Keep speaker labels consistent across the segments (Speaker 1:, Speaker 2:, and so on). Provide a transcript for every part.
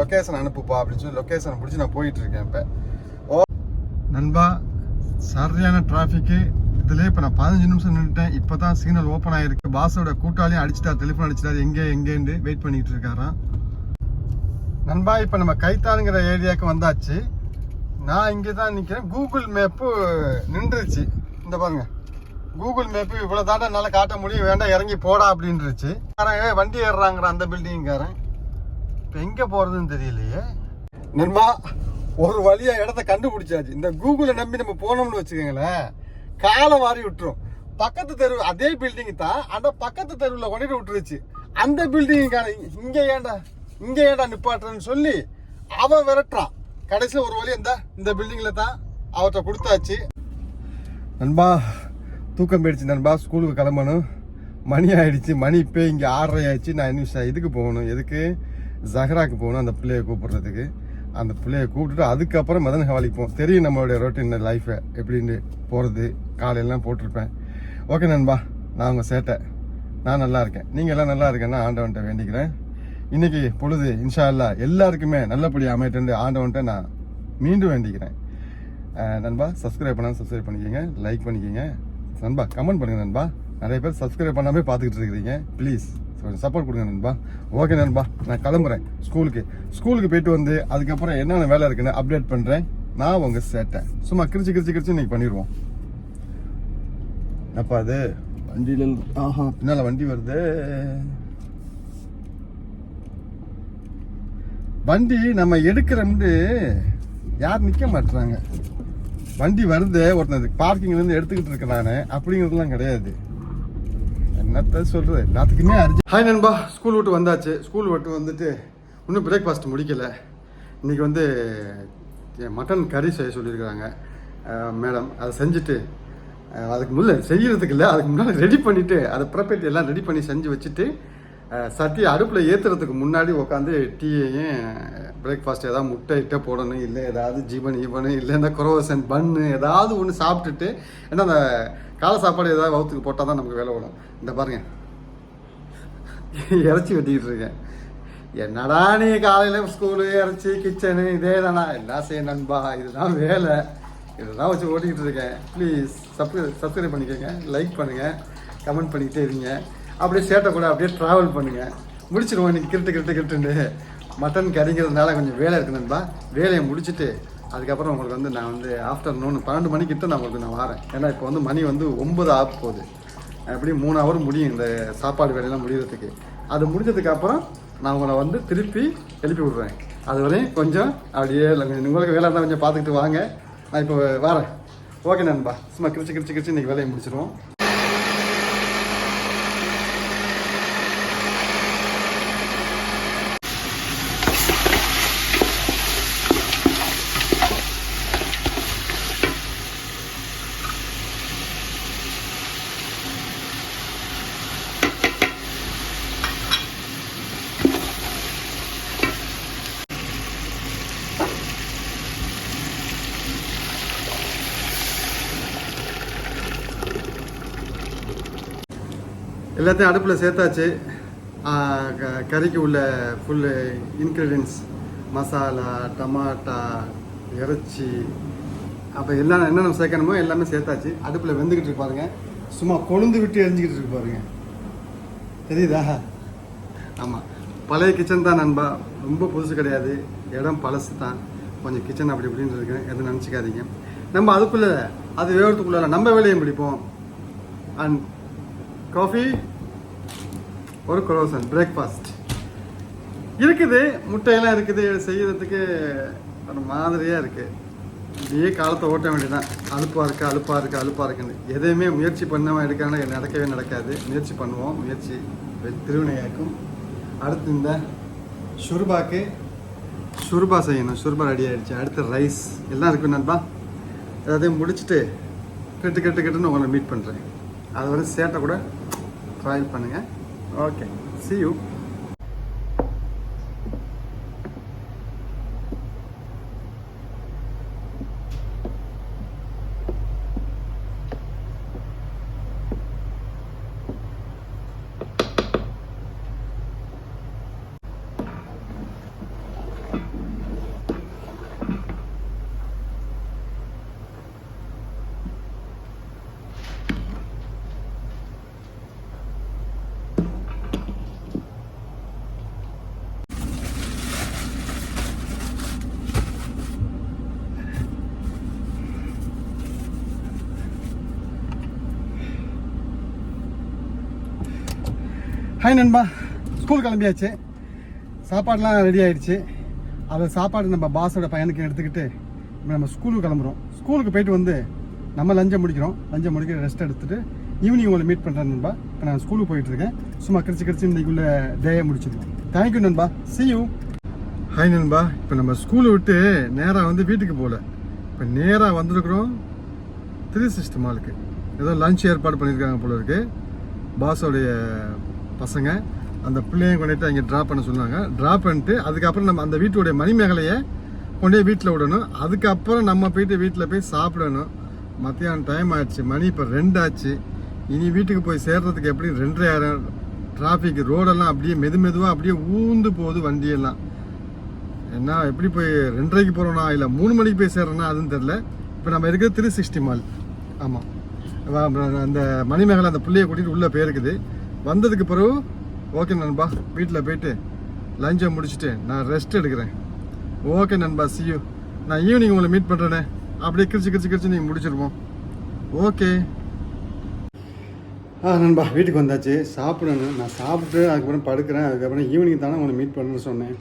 Speaker 1: Location அனுப்புப்பா அப்படின்னு சொல்லி location பிடிச்சி நான் போயிட்டு இருக்கேன் இப்போ. ஓ நண்பா சரியான டிராஃபிக்கு இதுலேயே இப்போ நான் பதினஞ்சு நிமிஷம் நின்றுட்டேன் இப்போ தான் சிக்னல் ஓப்பன் ஆகிருக்கு பாஸோட கூட்டாளியும் அடிச்சிட்டார் டெலிஃபோன் அடிச்சிட்டாரு எங்கே எங்கேன்னு வெயிட் பண்ணிட்டு இருக்காராம். நண்பா இப்போ நம்ம கைத்தானுங்கிற ஏரியாவுக்கு வந்தாச்சு. நான் இங்கே தான் நிற்கிறேன் கூகுள் மேப்பு நின்றுச்சு. இந்த பாருங்க. கூகுள் மேப்பு இவ்வளோ தாண்டா என்னால் காட்ட முடியும். வேண்டாம் இறங்கி போடா அப்படின்ருச்சு வண்டி ஏறுறாங்கிற அந்த பில்டிங்காரன் இப்போ எங்கே போகிறதுன்னு தெரியலையே. நண்பா ஒரு வழியா இடத்த கண்டுபிடிச்சாச்சு. இந்த கூகுளை நம்பி நம்ம போனோம்னு வச்சுக்கோங்களேன் காலை வாரி விட்டுரும். பக்கத்து தெரு அதே பில்டிங் தான் அந்த பக்கத்து தெருவில் கொண்டுட்டு விட்டுருச்சு. அந்த பில்டிங்கான இங்க ஏன்டா இங்க ஏன்டா நிப்பாட்டுறேன்னு சொல்லி அவன் விரட்டுறான் கடைசியில் ஒரு வழி இந்த இந்த பில்டிங்ல தான் அவர்கிட்ட கொடுத்தாச்சு. நண்பா தூக்கம் போயிடுச்சு நண்பா ஸ்கூலுக்கு கிளம்பணும். மணி ஆயிடுச்சு மணி இப்போ இங்கே ஆறரை ஆயிடுச்சு நான் இன்னும் இதுக்கு போகணும். எதுக்கு? ஜஹராக்கு போகணும் அந்த பிள்ளையை கூப்பிடுறதுக்கு. அந்த பிள்ளைய கூப்பிட்டுட்டு அதுக்கப்புறம் மதன் ஹவாலிக்கு போகும் தெரியும் நம்மளுடைய ரொட்டீன் லைஃப்பை எப்படின்னு போகிறது காலையெல்லாம் போட்டிருப்பேன். ஓகே நண்பா நான் உங்கள் சேட்டை. நான் நல்லா இருக்கேன். நீங்கள் எல்லாம் நல்லா இருக்கேன்னா ஆண்டவன்கிட்ட வேண்டிக்கிறேன். இன்றைக்கி பொழுது இன்ஷா அல்லா எல்லாருக்குமே நல்லபடியாக அமையட்டு ஆண்டவன்கிட்ட நான் மீண்டும் வேண்டிக்கிறேன். நண்பா சப்ஸ்கிரைப் பண்ணால் சப்ஸ்கிரைப் பண்ணிக்கோங்க லைக் பண்ணிக்கோங்க. நண்பா கமெண்ட் பண்ணுங்கள் நண்பா. நிறைய பேர் சப்ஸ்கிரைப் பண்ணாமே பார்த்துக்கிட்டு இருக்கிறீங்க. ப்ளீஸ் கொஞ்சம் சப்போர்ட் கொடுங்க நண்பா. ஓகே நண்பா நான் கிளம்புறேன். ஸ்கூலுக்கு ஸ்கூலுக்கு போயிட்டு வந்து அதுக்கப்புறம் என்னென்ன வேலை இருக்குன்னு அப்டேட் பண்ணுறேன் நான் உங்கள் சேட்டை. சும்மா கிரிச்சு கிரிச்சு கிரிச்சு இன்னைக்கு பண்ணிடுவோம் அப்பா அது? வண்டியில் ஆஹா. பின்னால் வண்டி வருது. வண்டி நம்ம எடுக்கிறோம்னு யார் நிற்க மாட்டுறாங்க வண்டி வருது ஒருத்தன் பார்க்கிங்ல இருந்து எடுத்துக்கிட்டு இருக்கேன் நான் அப்படிங்கிறதுலாம் கிடையாது. அதான் சொல்றது எல்லாத்துக்குமே அரிஞ்சு ஹாய் நண்பா ஸ்கூல் விட்டு வந்தாச்சு. ஸ்கூல் விட்டு வந்துட்டு இன்னும் பிரேக்ஃபாஸ்ட் முடிக்கலை. இன்னைக்கு வந்து மட்டன் கறி செய்ய சொல்லியிருக்கிறாங்க. மேடம் அதை செஞ்சுட்டு அதுக்கு முதல்ல செய்கிறதுக்கு இல்லை அதுக்கு முன்னாடி ரெடி பண்ணிவிட்டு அதை ப்ரிப்பேட் எல்லாம் ரெடி பண்ணி செஞ்சு வச்சுட்டு சட்டி அடுப்பில் ஏற்றுறதுக்கு முன்னாடி உட்காந்து டீயையும் பிரேக்ஃபாஸ்ட் ஏதாவது முட்டை இட்டை போடணும் இல்லை ஏதாவது ஜீவன் ஈவனு இல்லை இந்த குரோசன் பன்னு ஏதாவது ஒன்று சாப்பிட்டுட்டு ஏன்னா அந்த காலை சாப்பாடு ஏதாவது வவுத்துக்கு போட்டால் தான் நமக்கு வேலை விடும் இந்த பாருங்க. இறச்சி வெட்டிக்கிட்டு இருக்கேன். என்னடா நீ காலையில் ஸ்கூலு இறைச்சி கிச்சனு இதே தானா? என்ன செய்ய நண்பா? இதுதான் வேலை. இதெல்லாம் வச்சு ஓட்டிக்கிட்டு இருக்கேன். ப்ளீஸ் சப்ஸ்கிரைப் சப்ஸ்கிரைப் பண்ணிக்கோங்க லைக் பண்ணுங்கள் கமெண்ட் பண்ணிக்கிட்டே இருங்க. அப்படியே சேட்டை கூட அப்படியே ட்ராவல் பண்ணுங்கள் முடிச்சிருவோம் இன்னைக்கு கிரிட்டு கிரிட்டு கிரிட்டுன்னு மட்டன் கறிங்கிறதுனால கொஞ்சம் வேலை இருக்கு நண்பா. வேலையை முடிச்சுட்டு அதுக்கப்புறம் உங்களுக்கு வந்து நான் வந்து ஆஃப்டர்நூன் பன்னெண்டு மணிக்கிட்ட நான் உங்களுக்கு நான் வரேன். ஏன்னா இப்போ வந்து மணி வந்து ஒம்பது ஆக போகுது. எப்படியும் மூணு ஹவர் முடியும் இந்த சாப்பாடு வேலையெல்லாம் முடிகிறதுக்கு அது முடிஞ்சதுக்கப்புறம் நான் உங்களை வந்து திருப்பி எழுப்பி விட்றேன். அது வரையும் கொஞ்சம் அப்படியே இல்லை உங்களுக்கு வேலை இருந்தால் கொஞ்சம் பார்த்துக்கிட்டு வாங்க. நான் இப்போ வரேன். ஓகே நண்பா. சும்மா கிரிச்சு கிரிச்சு கிரிச்சு இன்றைக்கி வேலையை முடிச்சிடுவோம் எல்லாத்தையும் அடுப்பில் சேர்த்தாச்சு. க- கறிக்கு உள்ள ஃபுல்லு இன்க்ரீடியன்ஸ் மசாலா டமாட்டா இறைச்சி அப்போ எல்லாம் என்னென்ன சேர்க்கணுமோ எல்லாமே சேர்த்தாச்சு. அடுப்பில் வெந்துக்கிட்டு இருக்கு சும்மா கொழுந்து விட்டு எரிஞ்சிக்கிட்டு இருக்கு தெரியுதா? ஆமாம் பழைய கிச்சன் தான் நண்பா. ரொம்ப புதுசு கிடையாது. இடம் பழசு தான். கொஞ்சம் கிச்சன் அப்படி இப்படின்னு இருக்கேன். எதுவும் நினச்சிக்காதீங்க. நம்ம அதுக்குள்ளே அது வேகத்துக்குள்ளே நம்ம வேலையும் பிடிப்போம் அண்ட் காஃபி ஒரு குரோசன் பிரேக்ஃபாஸ்ட் இருக்குது முட்டையெல்லாம் இருக்குது செய்கிறதுக்கு ஒரு மாதிரியாக இருக்குது இப்படியே காலத்தை ஓட்ட வேண்டியதான் அலுப்பாக இருக்குது அலுப்பாக இருக்குது அழுப்பாக இருக்குன்னு. எதையுமே முயற்சி பண்ணாமல் எடுக்காமல் நடக்கவே நடக்காது. முயற்சி பண்ணுவோம் முயற்சி திருவினையாக்கும். அடுத்து இந்த ஷுர்பாக்கு சுருபா செய்யணும். ஷுர்பா ரெடி ஆகிடுச்சு அடுத்து ரைஸ். எல்லாம் இருக்கும் நண்பா. எல்லாத்தையும் முடிச்சுட்டு கெட்டு கெட்டு கெட்டுன்னு உங்களை மீட் பண்ணுறேன் அது வந்து சேட்டை கூட ட்ராயல் பண்ணுங்கள் ஓகே சி யூ
Speaker 2: ஹாய் நண்பா. ஸ்கூல் கிளம்பியாச்சு. சாப்பாடெலாம் ரெடி ஆகிடுச்சு அதை சாப்பாடு நம்ம பாஸோட பையனுக்கு எடுத்துக்கிட்டு இப்போ நம்ம ஸ்கூலுக்கு கிளம்புறோம். ஸ்கூலுக்கு போயிட்டு வந்து நம்ம லஞ்சை முடிக்கிறோம். லஞ்சை முடிக்க ரெஸ்ட் எடுத்துகிட்டு ஈவினிங் உங்களை மீட் பண்ணுறேன் நண்பா. இப்போ நான் ஸ்கூலுக்கு போயிட்டு இருக்கேன். சும்மா கிடச்சி கிடச்சி இன்னைக்குள்ள டேயை முடிச்சிருக்கோம் தேங்க்யூ நண்பா. சி யூ
Speaker 1: ஹாய் நண்பா. இப்போ நம்ம ஸ்கூலை விட்டு நேராக வந்து வீட்டுக்கு போகல இப்போ நேராக வந்திருக்கிறோம் த்ரீ சிக்ஸ்டி மாலுக்கு ஏதோ லஞ்ச் ஏற்பாடு பண்ணியிருக்காங்க போல இருக்குது பாஸோடைய பசங்க அந்த பிள்ளையை கொண்டுட்டு அங்கே ட்ராப் பண்ண சொன்னாங்க. ட்ராப் பண்ணிட்டு அதுக்கப்புறம் நம்ம அந்த வீட்டுடைய மணிமேகலையை கொண்டு போய் வீட்டில் விடணும். அதுக்கப்புறம் நம்ம போயிட்டு வீட்டில் போய் சாப்பிடணும். மத்தியானம் டைம் ஆச்சு மணி இப்போ ரெண்டு ஆச்சு இனி வீட்டுக்கு போய் சேர்றதுக்கு எப்படி ரெண்டரை ஆயிரம் டிராஃபிக் ரோடெல்லாம் அப்படியே மெது மெதுவாக அப்படியே ஊந்து போகுது வண்டியெல்லாம். என்ன எப்படி போய் ரெண்டரைக்கு போகிறோன்னா இல்லை மூணு மணிக்கு போய் சேர்றோன்னா அதுன்னு தெரில இப்போ நம்ம இருக்கிறது திரு சிக்ஸ்டி மால் ஆமாம் அந்த மணிமேகலை அந்த பிள்ளையை கூட்டிகிட்டு உள்ளே போயிருக்குது. வந்ததுக்கு பிறகு ஓகே நண்பா வீட்டில் போயிட்டு லஞ்சை முடிச்சுட்டு நான் ரெஸ்ட் எடுக்கிறேன். ஓகே நண்பா see நான் ஈவினிங் உங்களை மீட் பண்ணுறேனே அப்படியே கிரிச்சு கிரிச்சு கிரிச்சு நீங்கள் முடிச்சிருவோம். ஓகே
Speaker 2: ஆ நண்பா வீட்டுக்கு வந்தாச்சு. சாப்பிடணும். நான் சாப்பிட்டு அதுக்கப்புறம் படுக்கிறேன். அதுக்கப்புறம் ஈவினிங் தானே உங்களை மீட் பண்ணணும்னு சொன்னேன்.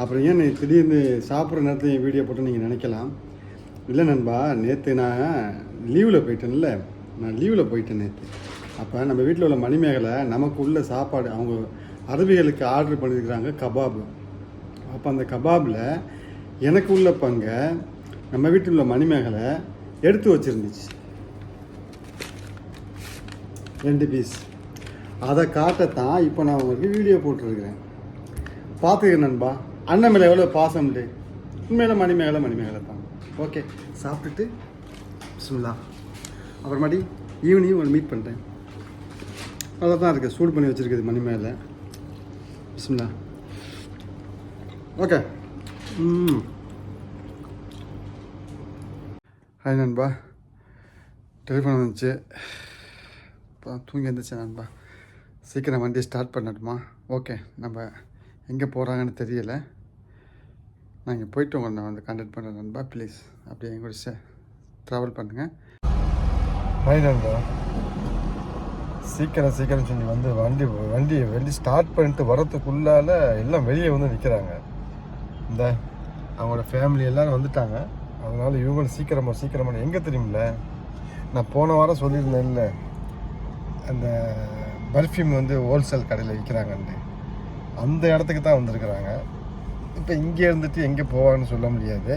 Speaker 2: அப்புறம் ஏன் நீ திடீர்னு சாப்பிட்ற நேரத்தில் என் வீடியோ போட்டு நீங்கள் நினைக்கலாம்? இல்லை நண்பா நேற்று நான் லீவில் போயிட்டேன்ல. நான் லீவில் போயிட்டேன் நேற்று அப்போ நம்ம வீட்டில் உள்ள மணிமேகலை நமக்கு உள்ள சாப்பாடு அவங்க அரபிகளுக்கு ஆர்டர் பண்ணியிருக்கிறாங்க கபாப். அப்போ அந்த கபாபில் எனக்கு உள்ள பங்கை நம்ம வீட்டில் உள்ள மணிமேகலை எடுத்து வச்சுருந்துச்சு. ரெண்டு பீஸ் அதை காட்டத்தான் இப்போ நான் உங்களுக்கு வீடியோ போட்டிருக்கிறேன். பார்த்துக்கிறேன் நண்பா அண்ணன் மேலே எவ்வளோ பாசம்ட்டு உண்மையில மணிமேகலை மணிமேகலை தான். ஓகே சாப்பிட்டுட்டு பிஸ்மில்லா. அப்புறமாட்டி ஈவினிங் உங்களை மீட் பண்ணுறேன் நல்லா தான் இருக்குது சூடு பண்ணி வச்சுருக்குது மணி மேலே. பிஸ்மில்லா. ஓகே. ம். ஹாய் நண்பா. டெலிஃபோன் வந்துச்சு. இப்போ தூங்கி எழுந்திரிச்சேன் நண்பா. சீக்கிரம் வண்டியை ஸ்டார்ட் பண்ணட்டுமா? ஓகே. நம்ம எங்கே போகிறாங்கன்னு தெரியல. நான் இங்கே போயிட்டு உங்களை நான் வந்து கான்டாக்ட் பண்ணுறேன் நண்பா. ப்ளீஸ் அப்படியே என் கூட ட்ராவல் பண்ணுங்கள்
Speaker 1: ஹாய் நண்பா. சீக்கிரம் சீக்கிரம் சொல்லி வந்து வண்டி வண்டி வண்டி ஸ்டார்ட் பண்ணிட்டு வரத்துக்குள்ளால எல்லாம் வெளியே வந்து நிற்கிறாங்க இந்த அவங்களோட ஃபேமிலி எல்லாரும் வந்துட்டாங்க. அதனால இவங்களும் சீக்கிரமாக சீக்கிரமாக எங்கே தெரியுமில்ல? நான் போன வாரம் சொல்லியிருந்தேன்ல அந்த பர்ஃப்யூம் வந்து ஹோல்சேல் கடையில் விற்கிறாங்கன்னு அந்த இடத்துக்கு தான் வந்திருக்கிறாங்க. இப்போ இங்கே இருந்துட்டு எங்கே போவான்னு சொல்ல முடியாது.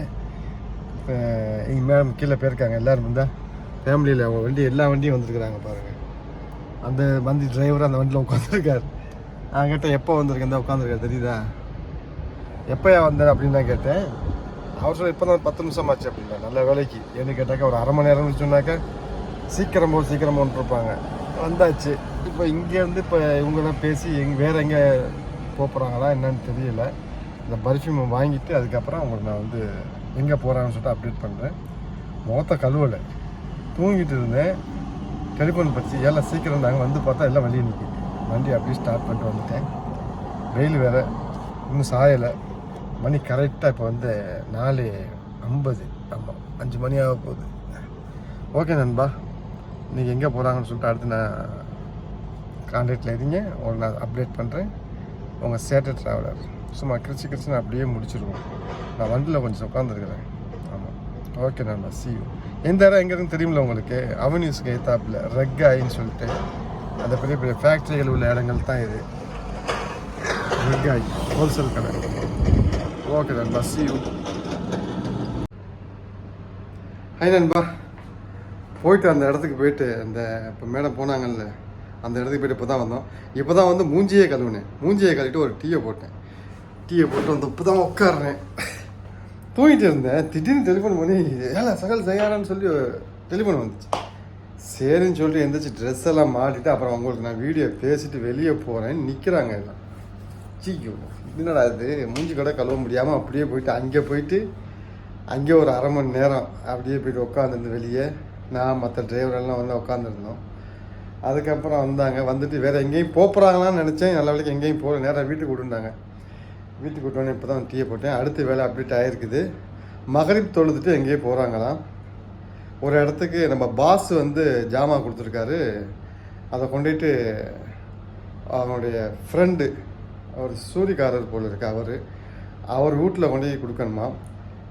Speaker 1: இப்போ இங்கே மேடம் கீழே போயிருக்காங்க. எல்லோரும் இருந்தால் ஃபேமிலியில் வண்டி எல்லா வண்டியும் வந்திருக்கிறாங்க பாருங்கள் அந்த வண்டி டிரைவர் அந்த வண்டியில் உட்காந்துருக்கார் நான் கேட்டேன் எப்போ வந்திருக்கேன் தான் உட்காந்துருக்கார் தெரியுதா? எப்போயா வந்தார் அப்படின்னு நான் கேட்டேன். அவர் சொல்ல இப்போ தான் பத்து நிமிஷம் ஆச்சு அப்படின்னா நல்ல வேலைக்கு. ஏன்னு கேட்டாக்கா ஒரு அரை மணி நேரம்னு சொன்னாக்கா சீக்கிரம் போ சீக்கிரம் இருப்பாங்க. வந்தாச்சு. இப்போ இங்கேருந்து இப்போ இவங்கெல்லாம் பேசி எங் வேறு எங்கே போகிறாங்களா என்னன்னு தெரியல. இந்த பர்ஃப்யூம் வாங்கிட்டு அதுக்கப்புறம் அவங்களுக்கு நான் வந்து எங்கே போகிறாங்கன்னு சொல்லிட்டு அப்டேட் பண்ணுறேன் முகத்தை கழுவலை. தூங்கிட்டு இருந்தேன். டெலிஃபோன் பற்றி எல்லாம் சீக்கிரம் நாங்கள் வந்து பார்த்தா எல்லாம் வெளியே நிற்கிது வண்டி அப்படியே ஸ்டார்ட் பண்ணிட்டு வந்துட்டேன். வெயில் வேறு இன்னும் சாயலை. மணி கரெக்டாக இப்போ வந்து நாலு ஐம்பது. ஆமாம் அஞ்சு மணி ஆக போகுது. ஓகே நண்பா நீங்கள் எங்கே போகிறாங்கன்னு சொல்லிட்டு அடுத்து நான் கான்டாக்டில் இருங்க. உங்களை நான் அப்டேட் பண்ணுறேன் உங்கள் சேட்டர் ட்ராவலர் சும்மா கிரிச்சு கிரிச்சு நான் அப்படியே முடிச்சிருவோம். நான் வண்டியில் கொஞ்சம் உட்காந்துருக்குறேன் ஆமாம் ஓகே நண்பா சி எந்த இடம் எங்கே இருக்குன்னு தெரியுமில்ல உங்களுக்கு? அவனியூஸ்க்கு எத்தாப்பில் ரெக்காயின்னு சொல்லிட்டு அந்த பெரிய பெரிய ஃபேக்ட்ரிகள் உள்ள இடங்கள் தான் இது. ரெக்காய் ஹோல்சேல் கடை. ஓகே நண்பா சி யூ ஹாய் நண்பா. போயிட்டு அந்த இடத்துக்கு போயிட்டு அந்த இப்போ மேடம் போனாங்கல்ல அந்த இடத்துக்கு போயிட்டு இப்போ தான் வந்தோம். இப்போ தான் வந்து மூஞ்சியே கழுவுனேன். மூஞ்சியை கழுவிட்டு ஒரு டீயை போட்டேன். டீயை போட்டு வந்து இப்போ தான் உட்காடுறேன் தூங்கிட்டு இருந்தேன். திடீர்னு டெலிஃபோன் பண்ணி ஏல சகல் தயாரான்னு சொல்லி டெலிஃபோன் வந்துச்சு. சரின்னு சொல்லிட்டு எந்திரிச்சு ட்ரெஸ் எல்லாம் மாட்டிட்டு அப்புறம் அவங்களுக்கு நான் வீடியோ பேசிட்டு வெளியே போகிறேன் நிற்கிறாங்க எல்லாம். சீக்கியோ என்னடா இது? மூஞ்சி கடை கழுவ முடியாமல் அப்படியே போயிட்டு அங்கே போயிட்டு அங்கே ஒரு அரை மணி நேரம் அப்படியே போயிட்டு உட்காந்துருந்து வெளியே நான் மற்ற டிரைவரெல்லாம் வந்து உட்காந்துருந்தோம் அதுக்கப்புறம் வந்தாங்க. வந்துட்டு வேறு எங்கேயும் போகிறாங்களான்னு நினச்சேன். நல்ல வேலைக்கு எங்கேயும் போகல. நேராக வீட்டுக்கு விட்டுருந்தாங்க வீட்டுக்கு விட்டோன்னே இப்போ தான் டீயை போட்டேன். அடுத்த வேலை அப்டேட் ஆகிருக்குது மகரிப் தொழுதுட்டு எங்கேயோ போகிறாங்களாம் ஒரு இடத்துக்கு நம்ம பாஸ் வந்து ஜாமா கொடுத்துருக்காரு. அதை கொண்டுட்டு அவனுடைய ஃப்ரெண்டு அவர் சூரியக்காரர் போல் இருக்கு அவர். அவர் வீட்டில் கொண்டு போய் கொடுக்கணுமா?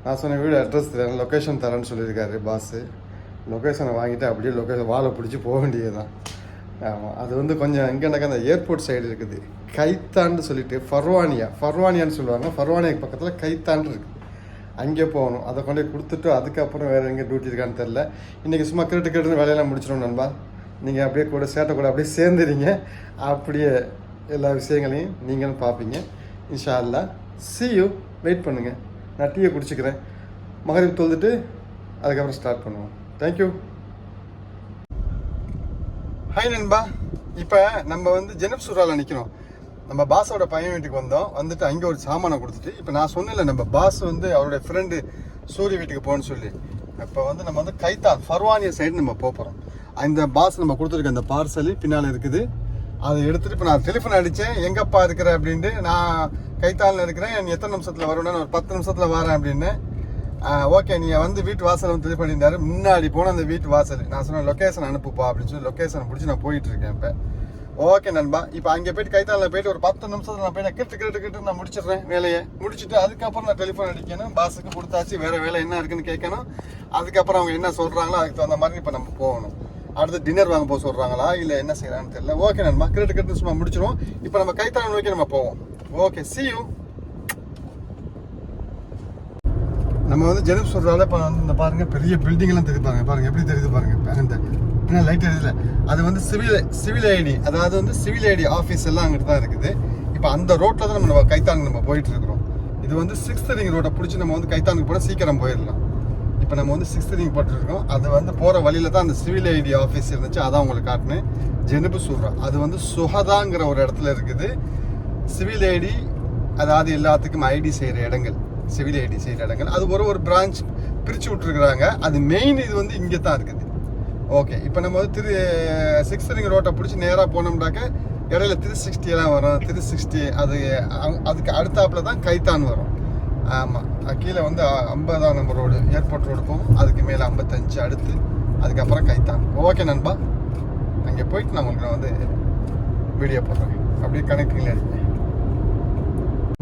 Speaker 1: நான் சொன்ன வீடு அட்ரஸ் தரேன் லொக்கேஷன் தரேன்னு சொல்லியிருக்காரு பாஸு லொக்கேஷனை வாங்கிட்டு அப்படியே லொக்கேஷன் வாழை பிடிச்சி போக வேண்டியது தான் ஆமாம் அது வந்து கொஞ்சம் இங்கே எனக்கு அந்த ஏர்போர்ட் சைடு இருக்குது. கைத்தாண்டு சொல்லிட்டு ஃபர்வானியா ஃபர்வானியான்னு சொல்லுவாங்க. ஃபர்வானியாக்கு பக்கத்தில் கைத்தாண்டு இருக்குது. அங்கே போகணும். அதை கொண்டு போய் கொடுத்துட்டு அதுக்கப்புறம் வேறு எங்கே டியூட்டி இருக்கான்னு தெரில இன்றைக்கி சும்மா கிரிட்டு கிரிட்டுன்னு வேலையெல்லாம் முடிச்சிடும் நண்பா. நீங்கள் அப்படியே கூட சேட்டை கூட அப்படியே சேர்ந்துறீங்க. அப்படியே எல்லா விஷயங்களையும் நீங்களும் பார்ப்பீங்க. இன்ஷா அல்லா see வெயிட் பண்ணுங்கள் நான் டீயை குடிச்சிக்கிறேன். மகரிப் தொழுதுட்டு அதுக்கப்புறம் ஸ்டார்ட் பண்ணுவோம். தேங்க்யூ ஹாய் நண்பா. இப்போ நம்ம வந்து ஜெனப் சூறாவில் நிற்கிறோம் நம்ம பாஸோட பையன் வீட்டுக்கு வந்தோம். வந்துட்டு அங்கே ஒரு சாமானை கொடுத்துட்டு இப்போ நான் சொன்னேன்ல நம்ம பாஸ் வந்து அவருடைய ஃப்ரெண்டு சூரிய வீட்டுக்கு போகணும்னு சொல்லி. இப்போ வந்து நம்ம வந்து கைத்தான் ஃபர்வானிய சைடு நம்ம போக போகிறோம் அந்த பாஸ் நம்ம கொடுத்துருக்க அந்த பார்சல் பின்னால் இருக்குது. அதை எடுத்துகிட்டு இப்போ நான் டெலிஃபோன் அடித்தேன் எங்கப்பா இருக்கிற? அப்படின்ட்டு நான் கைத்தானில் இருக்கிறேன். நீ எத்தனை நிமிஷத்தில் வரணும்னு ஒரு பத்து நிமிஷத்தில் வரேன் அப்படின்னு ஓகே நீங்கள் வந்து வீட்டு வாசல் வந்து இது பண்ணியிருந்தாரு. முன்னாடி போன அந்த வீட்டு வாசல். நான் சொன்னேன் லொக்கேஷன் அனுப்புப்பா அப்படின்னு சொல்லி லொக்கேஷன் பிடிச்சி நான் போயிட்டு இருக்கேன் இப்போ. ஓகே நண்பா. இப்போ அங்கே போயிட்டு கைத்தாலில் போயிட்டு ஒரு பத்து நிமிஷத்தில் நான் போய் நான் கிட்டு கிட்டு கிட்டு நான் முடிச்சிடுறேன் வேலையை. முடிச்சுட்டு அதுக்கப்புறம் நான் டெலிஃபோன் அடிக்கணும். பாஸுக்கு கொடுத்தாச்சு. வேறு வேலை என்ன இருக்குன்னு கேட்கணும். அதுக்கப்புறம் அவங்க என்ன சொல்கிறாங்களோ அதுக்கு தகுந்த மாதிரி இப்போ நம்ம போகணும். அடுத்து டின்னர் வாங்க போக சொல்கிறாங்களா இல்லை என்ன செய்கிறான்னு தெரியல. ஓகே நண்பா. கிட்டு கிட்டு சும்மா முடிச்சிடுவோம் இப்போ நம்ம கைத்தாலை நோக்கி நம்ம போவோம். ஓகே சி யூ நம்ம வந்து ஜெனப் சொல்கிறால இப்போ வந்து இந்த பாருங்க பெரிய பில்டிங் எல்லாம் தெரியுது பாருங்க எப்படி தெரியுது பாருங்க பாருங்க. இந்த என்ன லைட் எரியல அது வந்து சிவில் சிவில் ஐடி அதாவது வந்து சிவில் ஐடி ஆஃபீஸ் எல்லாம் அங்கிட்டு தான் இருக்குது. இப்போ அந்த ரோட்டில் தான் நம்ம கைத்தாங்க நம்ம போயிட்டு இருக்கிறோம். இது வந்து சிக்ஸ்த் ரிங் ரோட்டை பிடிச்சி நம்ம வந்து கைத்தானுக்கு போனால் சீக்கிரம் போயிடலாம். இப்போ நம்ம வந்து சிக்ஸ்த் ரிங் போட்டுருக்கோம் அது வந்து போகிற வழியில தான் அந்த சிவில் ஐடி ஆஃபீஸ் இருந்துச்சு. அதான் உங்களுக்கு காட்டினேன். ஜெனபு சூர்ரா அது வந்து சுகதாங்கிற ஒரு இடத்துல இருக்குது. சிவில் ஐடி அதாவது எல்லாத்துக்கும் ஐடி செய்கிற இடங்கள். சிவில் ஐடி செய்கிற இடங்கள் அது ஒரு ஒரு பிரான்ச் பிரித்து விட்ருக்குறாங்க அது மெயின் இது வந்து இங்கே தான் இருக்குது. ஓகே இப்போ நம்ம வந்து திரு சிக்ஸ் ரிங் ரோட்டை பிடிச்சி நேராக போனோம்னாக்க இடையில திரு சிக்ஸ்டியெல்லாம் வரும். திரு சிக்ஸ்டி அது அதுக்கு அடுத்தாப்பில் தான் கைத்தான் வரும். ஆமாம் கீழே வந்து ஐம்பதாம் நம்பர் ரோடு ஏர்போர்ட் ரோடு போகும். அதுக்கு மேலே ஐம்பத்தஞ்சு அடுத்து அதுக்கப்புறம் கைத்தான் ஓகே நண்பா. அங்கே போயிட்டு நான் உங்களுக்கு நான் வந்து வீடியோ போடுறேன். அப்படியே கணக்குங்களே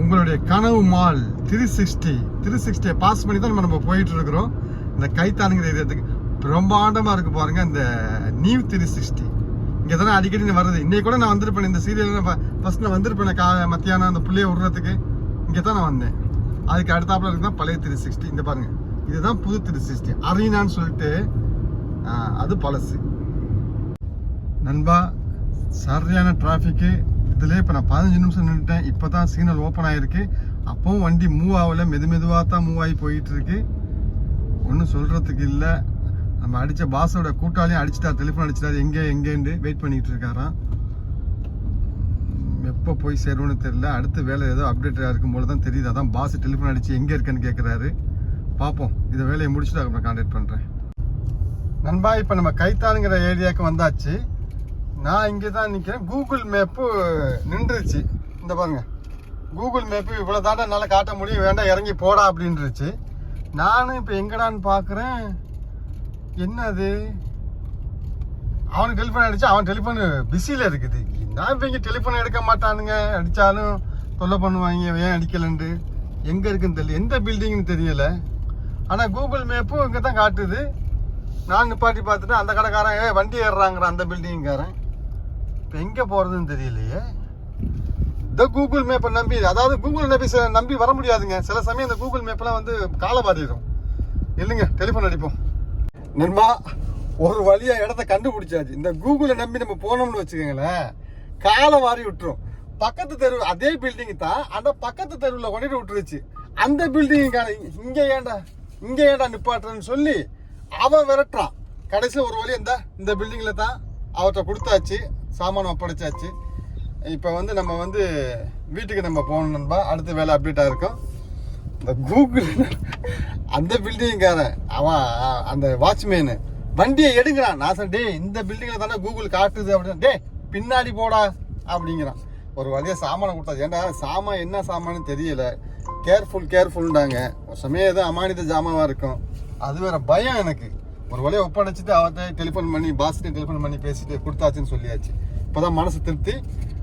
Speaker 1: உங்களுடைய கனவு மால் த்ரீ சிக்ஸ்டி த்ரீ சிக்ஸ்டியை பாஸ் பண்ணி தான் நம்ம நம்ம போயிட்டு இருக்கிறோம். இந்த கைத்தானுங்கிற ஏரியாத்துக்கு பிரம்மாண்டமாக இருக்கு பாருங்க இந்த நியூ த்ரீ சிக்ஸ்டி இங்கே தானே அடிக்கடி வருது இன்னைக்கு கூட நான் வந்திருப்பேன். இந்த சீரியல் ஃபர்ஸ்ட் நான் வந்திருப்பேன். கா மத்தியானம் அந்த புள்ளைய விடுறதுக்கு. இங்கே தான் நான் வந்தேன். அதுக்கு அடுத்தாப்புல இருக்கு தான் பழைய த்ரீ சிக்ஸ்டி இந்த பாருங்க. இதுதான் புது த்ரீ சிக்ஸ்டி அரீனான்னு சொல்லிட்டு அது பழசு நண்பா சரியான டிராஃபிக்கு இடத்துல இப்போ நான் பதினஞ்சு நிமிஷம் நின்றுட்டேன் இப்போ தான் சிக்னல் ஓப்பன் ஆகிருக்கு அப்போவும் வண்டி மூவ் ஆகல. மெது மெதுவாக தான் மூவ் ஆகி போயிட்டுருக்கு. ஒன்றும் சொல்கிறதுக்கு இல்லை. நம்ம அடித்த பாஸோட கூட்டாளியும் அடிச்சிட்டார். டெலிஃபோன் அடிச்சிட்டார். எங்கே எங்கேன்னு வெயிட் பண்ணிகிட்டு இருக்காராம். எப்போ போய் சேரும்னு தெரியல. அடுத்த வேலை ஏதோ அப்டேட் இருக்கும்போது தான் தெரியுது. அதான் பாஸ் டெலிஃபோன் அடிச்சு எங்கே இருக்கேன்னு கேட்குறாரு பார்ப்போம் இந்த வேலையை முடிச்சுட்டு அப்புறம் கான்டாக்ட் பண்ணுறேன் நண்பா இப்போ நம்ம கைத்தானுங்கிற ஏரியாவுக்கு வந்தாச்சு. நான் இங்கே தான் நிற்கிறேன் கூகுள் மேப்பு நின்றுச்சு. இந்த பாருங்க. கூகுள் மேப்பு இவ்வளோ தாண்டா என்னால் காட்ட முடியும். வேண்டாம் இறங்கி போடா அப்படின்ருச்சு நானும் இப்போ எங்கடான்னு பார்க்குறேன் என்னது? அவனுக்கு டெலிஃபோன் அடிச்சா அவன் டெலிஃபோனு பிஸியில் இருக்குது. நான் இப்போ இங்கே டெலிஃபோன் எடுக்க மாட்டானுங்க? அடித்தாலும் தொல்லை பண்ணுவாங்க. ஏன் அடிக்கலன்ட்டு. எங்கே இருக்குன்னு தெரியல. எந்த பில்டிங்னு தெரியல. ஆனால் கூகுள் மேப்பும் இங்கே தான் காட்டுது. நான் நிப்பாட்டி பார்த்துட்டு அந்த கடைக்காரன் ஏ வண்டி ஏறுறாங்கிற அந்த பில்டிங்காரன் இப்போ எங்கே போகிறதுன்னு தெரியலையே. இந்த கூகுள் மேப்பை நம்பி அதாவது கூகுள் நம்பி சில நம்பி வர முடியாதுங்க. சில சமயம் இந்த கூகுள் மேப்பெலாம் வந்து காலை மாறிடும் இல்லைங்க டெலிஃபோன் அடிப்போம். நண்பா ஒரு வழியாக இடத்த கண்டுபிடிச்சாச்சு. இந்த கூகுளை நம்பி நம்ம போனோம்னு வச்சுக்கோங்களேன். காலை வாரி விட்டுரும். பக்கத்து தெரு அதே பில்டிங் தான் அந்த பக்கத்து தெருவில் கொண்டுட்டு விட்டுருச்சு. அந்த பில்டிங் இங்கே ஏன்டா இங்கே ஏன்டா நிப்பாட்டுறேன்னு சொல்லி அவன் விரட்டுறான். கடைசியில் ஒரு வழி இந்த இந்த பில்டிங்கில் தான் அவர்கிட்ட கொடுத்தாச்சு. சாமான் ஒப்படைச்சாச்சு இப்போ வந்து நம்ம வந்து வீட்டுக்கு நம்ம போகணும் நண்பா. அடுத்த வேலை அப்டேட்டாக இருக்கும். இந்த கூகுள் அந்த பில்டிங்காரன் அவன் அந்த வாட்ச்மேனு வண்டியை எடுங்கிறான் நான் சொன்னேன் டேய் இந்த பில்டிங்கில் தானே கூகுள் காட்டுது? அப்படின்னு. டேய் பின்னாடி போடா அப்படிங்கிறான். ஒரு வழியாக சாமானை கொடுத்தா ஏன்டா சாமான் என்ன சாமான்னு தெரியல. கேர்ஃபுல் கேர்ஃபுல்டாங்க ஒரு சமயம் எதுவும் அமானித ஜாமாவாக இருக்கும். அது வேற பயம் எனக்கு. ஒரு வழியை ஒப்படைச்சிட்டு அவர்கிட்ட டெலிஃபோன் பண்ணி பாஸ்கிட்ட டெலிஃபோன் பண்ணி பேசிட்டு கொடுத்தாச்சுன்னு சொல்லியாச்சு. இப்போதான் மனசு திருப்தி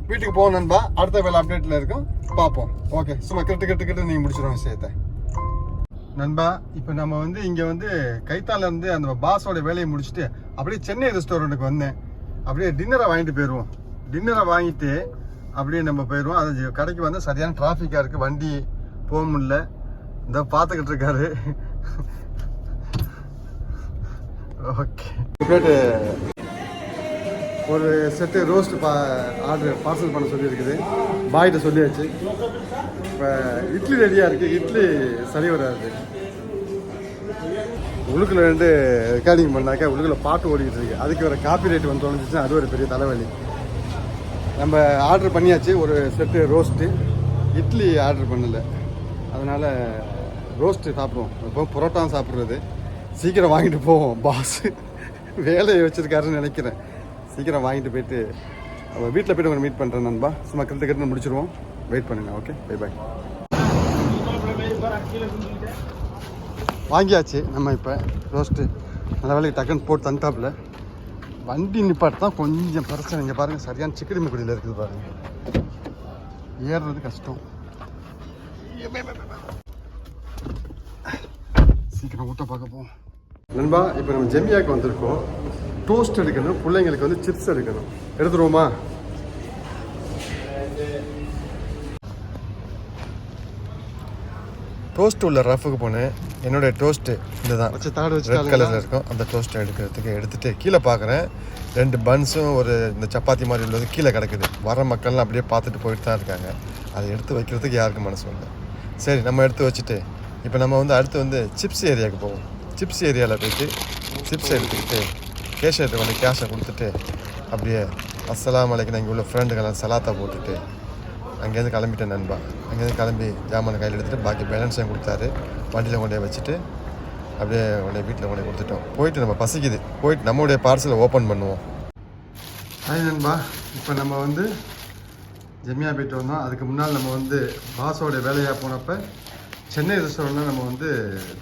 Speaker 1: வீட்டுக்கு போகணும் நண்பா. அடுத்த வேலை அப்டேட்டில் இருக்கும். பார்ப்போம். ஓகே சும்மா கிட்டு கிட்டு கிட்டு நீங்கள் முடிச்சிடும் விஷயத்தை. நண்பா இப்போ நம்ம வந்து இங்கே வந்து கைத்தால இருந்து அந்த பாஸோட வேலையை முடிச்சுட்டு அப்படியே சென்னை ரெஸ்டாரண்ட்டுக்கு வந்தேன். அப்படியே டின்னரை வாங்கிட்டு போயிடுவோம் டின்னரை வாங்கிட்டு அப்படியே நம்ம போயிடுவோம் அது கடைக்கு வந்து சரியான டிராஃபிக்காக இருக்குது வண்டி போக முடில இந்த பார்த்துக்கிட்டு இருக்காரு. ஓகே ஒரு செட்டு ரோஸ்ட் பா ஆர்டர் பார்சல் பண்ண சொல்லியிருக்குது. பாய்கிட்ட சொல்லியாச்சு. இப்போ இட்லி ரெடியாக இருக்குது இட்லி சரி வராது. உழுக்கில் ரெண்டு ரெக்கார்டிங் பண்ணாக்கா உழுக்கில் பாட்டு ஓடிக்கிட்டு இருக்கு. அதுக்கு ஒரு காப்பி ரேட் வந்து தொலைஞ்சிச்சுன்னா அது ஒரு பெரிய தலைவலி. நம்ம ஆர்டர் பண்ணியாச்சு. ஒரு செட்டு ரோஸ்ட்டு இட்லி ஆர்டர் பண்ணலை. அதனால் ரோஸ்ட்டு சாப்பிடுவோம். இப்போ புரோட்டாவும் சாப்பிட்றது. சீக்கிரம் வாங்கிட்டு போவோம் பாஸ் வேலையை வச்சுருக்காருன்னு நினைக்கிறேன். சீக்கிரம் வாங்கிட்டு போயிட்டு அவள் வீட்டில் போய்ட்டு உங்களை மீட் பண்ணுறேன் நண்பா. சும்மா கிட்ட கிட்ட முடிச்சிருவோம். வெயிட் பண்ணுங்க ஓகே பை பாய் வாங்கியாச்சு நம்ம இப்போ ரோஸ்ட்டு நல்ல வேலைக்கு டக்குன்னு போட்டு தந்துட்டாப்புல. வண்டி நிப்பாட்டு தான் கொஞ்சம் பிரச்சனை. இங்கே பாருங்கள் சரியான சிக்கடிமை குடியில் இருக்குது பாருங்கள் ஏறுறது கஷ்டம். சீக்கிரம் ஊட்ட பார்க்க போவோம் நண்பா இப்போ நம்ம ஜெமியாக்கு வந்திருக்கோம். டோஸ்ட் எடுக்கணும் பிள்ளைங்களுக்கு வந்து சிப்ஸ் எடுக்கணும். எடுத்துருவோமா? டோஸ்ட் உள்ள ரஃபுக்கு போனேன். என்னுடைய டோஸ்ட்டு இதுதான். ரெட் கலரில் இருக்கும். அந்த டோஸ்ட்டை எடுக்கிறதுக்கு எடுத்துட்டு கீழே பார்க்குறேன். ரெண்டு பன்ஸும் ஒரு இந்த சப்பாத்தி மாதிரி உள்ளது கீழே கிடக்குது. வர மக்கள்லாம் அப்படியே பார்த்துட்டு போயிட்டு தான் இருக்காங்க. அதை எடுத்து வைக்கிறதுக்கு யாருக்கும் மனசு இல்லை. சரி நம்ம எடுத்து வச்சுட்டு இப்போ நம்ம வந்து அடுத்து வந்து சிப்ஸ் ஏரியாவுக்கு போவோம். சிப்ஸ் ஏரியாவில் போயிட்டு சிப்ஸ் எடுத்துக்கிட்டு கேஷர்ட்டு வந்து கேஷை கொடுத்துட்டு அப்படியே அஸ்லாம் அலைக்கும். இங்கே உள்ள ஃப்ரெண்டுக்கெல்லாம் சலாத்தா போட்டுட்டு அங்கேருந்து கிளம்பிட்டேன் நண்பா. அங்கேருந்து கிளம்பி ஜாமான் கையில் எடுத்துகிட்டு பாக்கி பேலன்ஸையும் கொடுத்தாரு. வண்டியில் கொண்டு போய் வச்சுட்டு அப்படியே உடனே வீட்டில் கொண்டு கொடுத்துட்டோம். போயிட்டு நம்ம பசிக்குது. போயிட்டு நம்மளுடைய பார்சலை ஓப்பன் பண்ணுவோம். ஹாய் நண்பா. இப்போ நம்ம வந்து ஜெமியா போயிட்டு வந்தோம். அதுக்கு முன்னால் நம்ம வந்து பாஸோடைய வேலையாக போனப்போ சென்னை ரெஸ்டாரண்ட்டில் நம்ம வந்து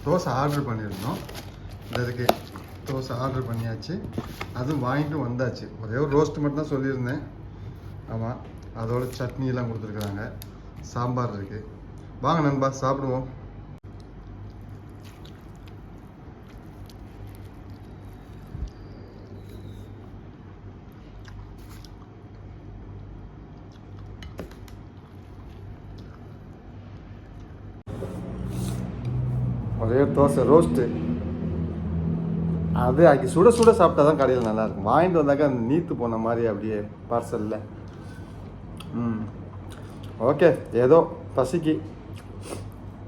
Speaker 1: தோசை ஆர்டர் பண்ணியிருந்தோம். இந்த இதுக்கு தோசை ஆர்டர் பண்ணியாச்சு. அதுவும் வாங்கிட்டு வந்தாச்சு. ஒரே ஒரு ரோஸ்ட் மட்டும் தான் சொல்லியிருந்தேன். ஆமாம் அதோட சட்னியெல்லாம் கொடுத்துருக்குறாங்க. சாம்பார் இருக்குது வாங்க நண்பா சாப்பிடுவோம். ஒரே தோசை ரோஸ்ட்டு அது அங்கே சுட சுட சாப்பிட்டா தான் கடையில் நல்லாயிருக்கும் வாங்கிட்டு வந்தாக்கா அந்த நீத்து போன மாதிரி அப்படியே பார்சலில் ம். ஓகே ஏதோ பசிக்கு.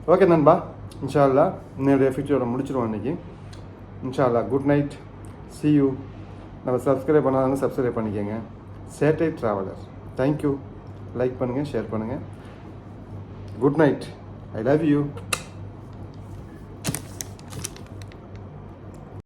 Speaker 1: ஓகே நண்பா. இன்ஷால்லா என்னுடைய ஃபியூச்சரோட முடிச்சிருவோம் இன்றைக்கி இன்ஷால்லா குட் நைட் சி யூ நம்ம சப்ஸ்கிரைப் பண்ணாதாங்க சப்ஸ்கிரைப் பண்ணிக்கோங்க. சேட்டை ட்ராவலர் தேங்க்யூ லைக் பண்ணுங்கள் ஷேர் பண்ணுங்கள் good night I love you